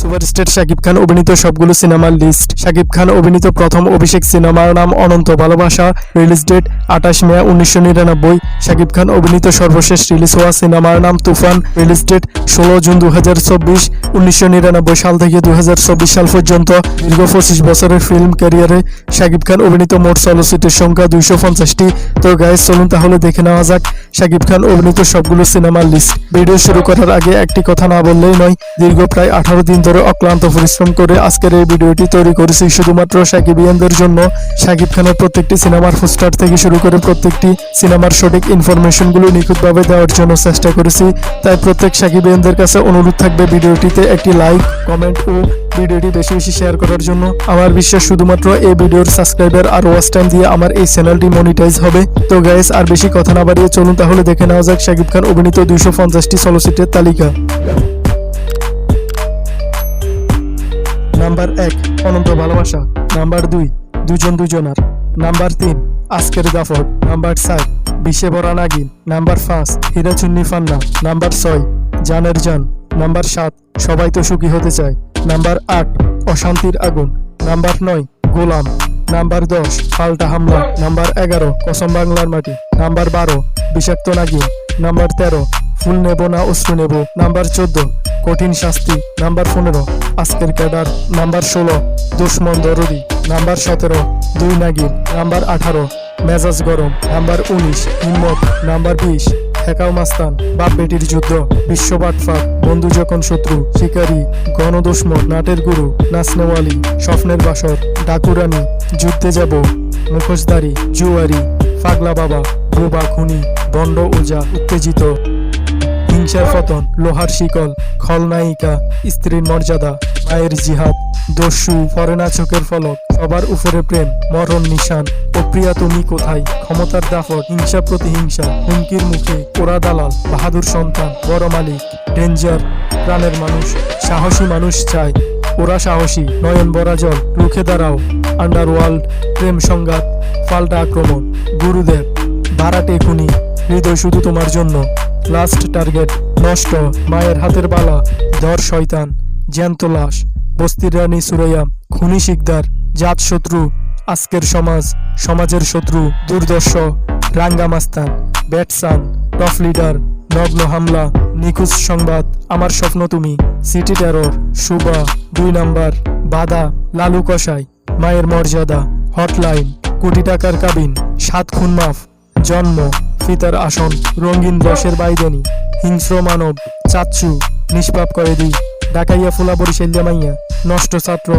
Superstar Shakib Khan অভিনীত সবগুলো সিনেমার লিস্ট শাকিব খান অভিনীত প্রথম অভিষেক সিনেমার নাম অনন্ত ভালোবাসা। রিলিজ ডেট আঠাশ মে উনিশশো নিরানব্বই। শাকিব খান অভিনীত সর্বশেষ রিলিজ হওয়া সিনেমার নাম তুফান। রিলিজ ডেট ষোলো জুন দু হাজার চব্বিশ। উনিশশো নিরানব্বই সাল থেকে দু হাজার চব্বিশ সাল পর্যন্ত দীর্ঘ পঁচিশ বছরের ফিল্ম ক্যারিয়ারে শাকিব খান অভিনীত মোট চলচ্চিত্রের সংখ্যা দুইশো পঞ্চাশটি। তো গাইজ চলুন তাহলে দেখে নেওয়া যাক শাকিব খান অভিনীত সবগুলো সিনেমার লিস্ট ভিডিও শুরু করার আগে একটি কথা না বললেই নয়, দীর্ঘ প্রায় আঠারো দিন ধরে অক্লান্ত পরিশ্রম করে আজকের এই ভিডিওটি তৈরি করেছি। শুধুমাত্র সাকিবিয়ানদের জন্য শাকিব খানের প্রত্যেকটি সিনেমার পোস্টার থেকে শুরু করে প্রত্যেকটি সিনেমার সঠিক ইনফরমেশনগুলো নিখুঁতভাবে দেওয়ার জন্য চেষ্টা করেছি। তাই প্রত্যেক সাকিবিয়ানদের কাছে অনুরোধ থাকবে ভিডিওটিতে একটি লাইক, কমেন্ট ও ভিডিওটি বেশি বেশি শেয়ার করার জন্য। আমার বিশ্বাস শুধুমাত্র এই ভিডিওর সাবস্ক্রাইবার আর ওয়াচ টাইম দিয়ে আমার এই চ্যানেলটি মনিটাইজ হবে। তো গাইস আর বেশি কথা না বাড়িয়ে চলুন, তাহলে দেখে নেওয়া যাক শাকিব খান অভিনীত দুইশো পঞ্চাশটি চলচ্চিত্রের তালিকা। নাম্বার এক, অনন্ত ভালোবাসা। নাম্বার দুই, দুজন দুজনার। নাম্বার তিন, আজকের দাফট নাম্বার চার বিশ্বে ভরা নাগিন। নাম্বার পাঁচ, হীরাচুন্নি ফান্না। নাম্বার ছয়, জানের জান। নাম্বার সাত, সবাই তো সুখী হতে চায়। নাম্বার আট, অশান্তির আগুন। নাম্বার নয়, গোলাম। নাম্বার দশ, পাল্টা হামলা। নাম্বার এগারো, কসম বাংলার মাটি। নাম্বার বারো, বিষাক্ত নাগিন। নাম্বার তেরো, ফুল নেব না অস্ত্র নেব। নাম্বার চোদ্দ কঠিন শাস্তি, নাম্বার পনেরো, আজকের ক্যাডার, নাম্বার ষোলো, দুশ্মন দরদি, নাম্বার সতেরো, দুই নাগিন, নাম্বার আঠারো, মেজাজ গরম, নাম্বার উনিশ, হিম্মত, নাম্বার বিশ, হেকাও মাস্তান, বাপ বেটির যুদ্ধ, বিশ্ব বাটফাক বন্ধু যখন শত্রু, শিকারী গণদুশ্মন নাটের গুরু নাচনেওয়ালি স্বপ্নের বাসর ডাকুরানি যুদ্ধে যাব মুখোশদারি জুয়ারি, পাগলা বাবা, বোবা খুনি, দণ্ড ওজা উত্তেজিত। হিংসার পতন, লোহার শিকল খলনায়িকা স্ত্রীর মর্যাদা, মায়ের জিহাদ, দস্যু ফরেনা চোখের ফলক, সবার উপরে প্রেম, মরণ নিশান, ও প্রিয়া তুমি কোথায়? ক্ষমতার দাফট হিংসা প্রতিহিংসা, হুমকির মুখে ওরা দালাল, বাহাদুর সন্তান, বড় মালিক, ডেঞ্জার, প্রাণের মানুষ, সাহসী মানুষ চায়, ওরা সাহসী, নয়ন বরা জল, রুখে দাঁড়াও আন্ডারওয়ার্ল্ড প্রেম সংঘাত, পাল্টা আক্রমণ, গুরুদেব ভাড়াটে খুনি, হৃদয় শুধু তোমার জন্য। লাস্ট টার্গেট, নষ্ট, মায়ের হাতের বালা ধর শয়তান, জ্যান্ত লাশ, বস্তির রানী সুরাইয়া, খুনি শিকদার, জাত শত্রু, আজকের সমাজ, সমাজের শত্রু, দুর্দর্শ, রাঙ্গা মাস্তান, ব্যাটসান টফ লিডার, নগ্ন হামলা, নিখোঁজ সংবাদ, আমার স্বপ্ন তুমি, সিটি টেরর, সুবা, দুই নাম্বার, বাদা, লালু কষাই মায়ের মর্যাদা, হটলাইন, কোটি টাকার কাবিন, সাত খুন মাফ, জন্ম। ফিতার আসন, রঙিন রসের বাইদেনি, হিংস্র মানব, চাচ্ছু, নিষ্পাপ করে দিই। ডাকাইয়া ফুলা বরিশাল্যা মাইয়া, নষ্ট ছাত্র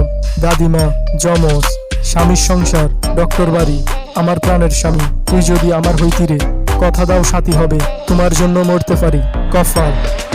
দাদিমা যমজ, স্বামীর সংসার, ডক্টর বাড়ি, আমার প্রাণের স্বামী, তুই যদি আমার হইতিরে কথা দাও সাথী হবে, তোমার জন্য মরতে পারি। কফার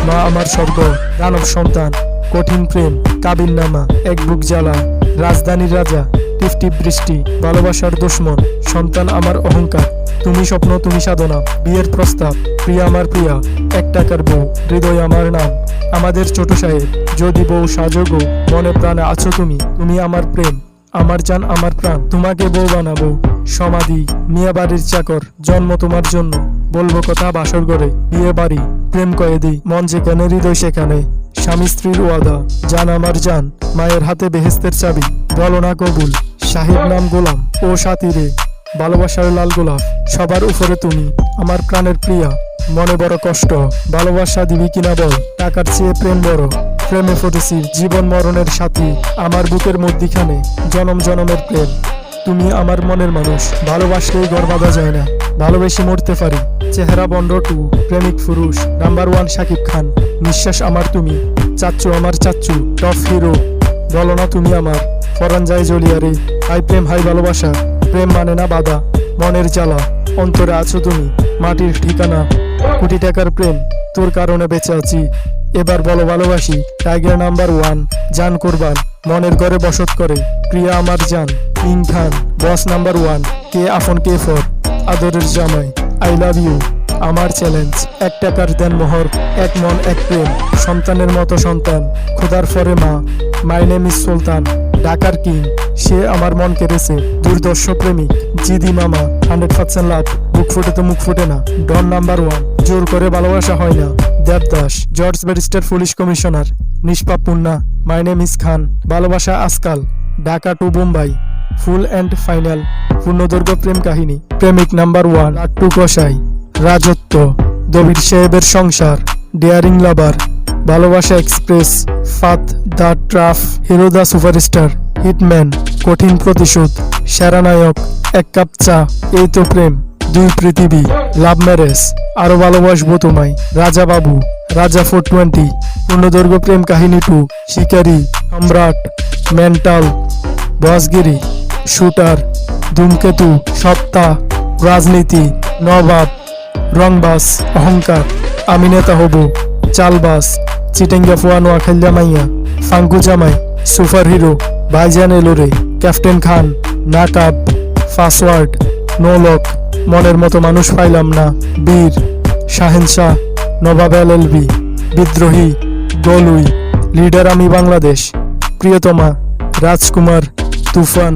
মা আমার স্বর্গ, দানব সন্তান, কঠিন প্রেম কাবিন নামা এক বুক জ্বালা, রাজধানীর রাজা টিফটিপ বৃষ্টি, ভালোবাসার দুশ্মন, সন্তান আমার অহংকার। তুমি স্বপ্ন, তুমি সাধনা, বিয়ের প্রস্তাব, প্রিয়া আমার প্রিয়া, এক টাকার বউ, হৃদয় আমার নাম। আমাদের ছোট সাহেব, যদি বউ সাজগো, মনে প্রাণে আছো তুমি তুমি আমার প্রেম, আমার জান, আমার প্রাণ। তোমাকে বউ বানাবো, সমাধি, মিয়া বাড়ির চাকর, জন্ম তোমার জন্য। বলব কথা বাসর করে বিয়ে বাড়ি, প্রেম কয়েদি মন যেখানে, হৃদয় সেখানে। স্বামী স্ত্রীর ওয়াদা, জান আমার জান, মায়ের হাতে বেহেস্তের চাবি, বলো না কবুল। সাহেব নাম গোলাম। ও সাথীরে ভালোবাসার লাল গোলাপ, সবার উপরে তুমি, আমার প্রাণের প্রিয়া। মনে বড় কষ্ট, ভালোবাসা দিবি কিনা বল? টাকার চেয়ে প্রেম বড়, প্রেমে ফুটেছি জীবন মরণের সাথী, আমার বুকের মধ্যিখানে জনম জনমের প্রেম। তুমি আমার মনের মানুষ, ভালোবাসলেই ঘর বাঁধা যায় না, ভালোবেসে মরতে পারি। চেহারা বন্ড টু, প্রেমিক পুরুষ নাম্বার ওয়ান শাকিব খান। নিঃশ্বাস আমার তুমি, চাচ্চু আমার চাচ্চু টপ হিরো বলো না তুমি আমার ফরান যায় জলিয়ারে হাই প্রেম হাই ভালোবাসা, প্রেম মানে না বাধা, মনের জ্বালা, অন্তরে আছো তুমি, মাটির ঠিকানা, কোটি টাকার প্রেম, তোর কারণে বেঁচে আছি। এবার বলো ভালোবাসি টাইগার নাম্বার ওয়ান জান কোরবান, মনের ঘরে বসত করে, প্রিয়া আমার জান, king Khan boss number one কে আফন কে ফর, আদরের জামাই আই লাভ ইউ আমার চ্যালেঞ্জ এক টাকার দেন মোহর, এক মন, এক প্রেম, সন্তানের মতো সন্তান, খোদার ফরে মা মাই নেম ইজ সুলতান ঢাকার কিং? সে আমার মন কেড়েছে দুর্দর্শ প্রেমিক, জিদি মামা, হান্ড্রেড পার্সেন্ট লাভ, বুক ফুটে তো মুখ ফুটে না। ডন নাম্বার ওয়ান, জোর করে ভালোবাসা হয় না। Devdas, George barrister police commissioner. Nishpap Munna, my name is Khan. ভালোবাসা আজকাল, Dhaka to Bombay full and final, পূর্ণদৈর্ঘ্য প্রেম কাহিনী। প্রেমিক নাম্বার ওয়ান, লাট্টু কষাই রাজত্ব, দবির সাহেবের সংসার, ডেয়ারিং লাভার। ভালোবাসা এক্সপ্রেস, ফাত দ্য ট্রাফ, হিরো দ্য সুপারস্টার, হিটম্যান, কঠিন প্রতিশোধ, সেরা নায়ক, এক কাপ চা, এই তো প্রেম, দুই পৃথিবী, লাভ ম্যারেজ, আরও ভালোবাসবো তোমায়, রাজা বাবু, রাজা ফোর টোয়েন্টি, পূর্ণদৈর্ঘ্য প্রেম কাহিনী টু, শিকারি, সম্রাট, মেন্টাল, বসগিরি, শুটার, ধূমকেতু সত্তা রাজনীতি, নবাব, রংবাস, অহংকার, আমি নেতা হব, চালবাস। চিটেঙ্গা ফুয়া নোয়াখাইলা মাইয়া ফাঙ্কু জামাই, সুপার হিরো, ভাইজান এলোরে ক্যাপ্টেন খান নাকাব পাসওয়ার্ড নোলক মনের মতো মানুষ পাইলাম না। বীর, শাহেন শাহ, নবাব এলএলবি বিদ্রোহী গলুই লিডার আমি বাংলাদেশ, প্রিয়তমা, রাজকুমার, তুফান।